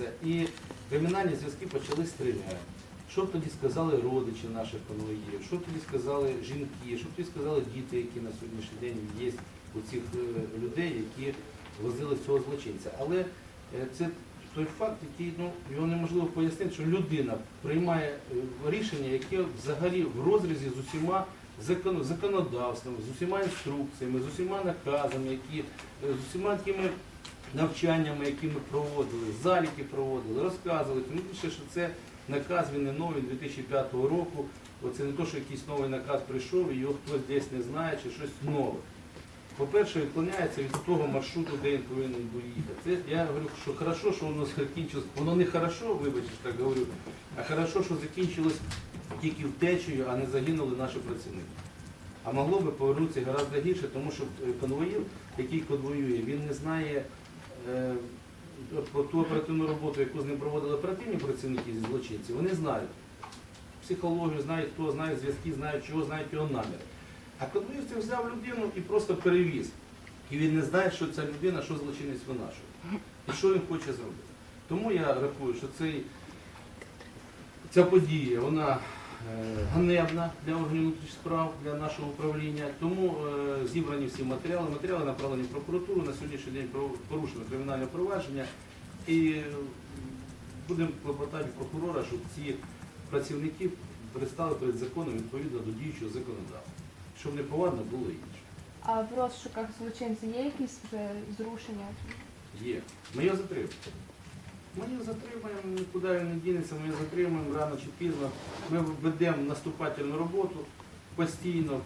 закінчиться і кримінальні зв'язки почали стріляти. Що б тоді сказали родичі наших конвоїрів, що б тоді сказали жінки, що б тоді сказали діти, які на сьогоднішній день є у цих е, людей, які возили цього злочинця. Але е, це той факт, який ну, його неможливо пояснити, що людина приймає е, рішення, яке взагалі в розрізі з усіма законодавством, з усіма інструкціями, з усіма наказами, які, е, з усіма тими навчаннями, які ми проводили, заліки проводили, розказували. Тим більше, що це наказ він не новий 2005 року. Оце не то, що якийсь новий наказ прийшов і його хтось десь не знає чи щось нове. По-перше, відклоняється від того маршруту, де він повинен був їхати. Це я говорю, що хорошо, що воно закінчилось. Воно не хорошо, вибачте, так говорю, а хорошо, що закінчилось тільки втечею, а не загинули наші працівники. А могло би повернутися гораздо гірше, тому що е, конвоїр, який конвоює, він не знає е, про ту оперативну роботу, яку з ним проводили оперативні працівники зі злочинців, вони знають психологію, знають хто, знають зв'язки, знають чого, знають його наміри. А конвоїр це взяв людину і просто перевіз. І він не знає, що ця людина, що злочинець винашує. І що він хоче зробити. Тому я рахую, що цей, ця подія, вона ганебна для органів внутрішніх справ, для нашого управління. Тому е, зібрані всі матеріали. Матеріали направлені в прокуратуру. На сьогоднішній день порушено кримінальне провадження. І е, будемо клопотати прокурора, щоб ці працівники пристали перед законом відповідно до діючого законодавства. Щоб не повадно було інше. А в розшуках злочинців є якісь вже зрушення? Є. Ми його затримуємо. Ми їх затримаємо, нікуди він не дінеться, ми їх затримуємо рано чи пізно. Ми ведемо наступательну роботу постійно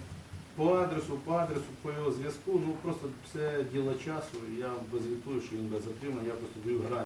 по адресу, по адресу, по його зв'язку. Ну просто це діло часу. Я безвітую, що він без затримання, я просто даю грань.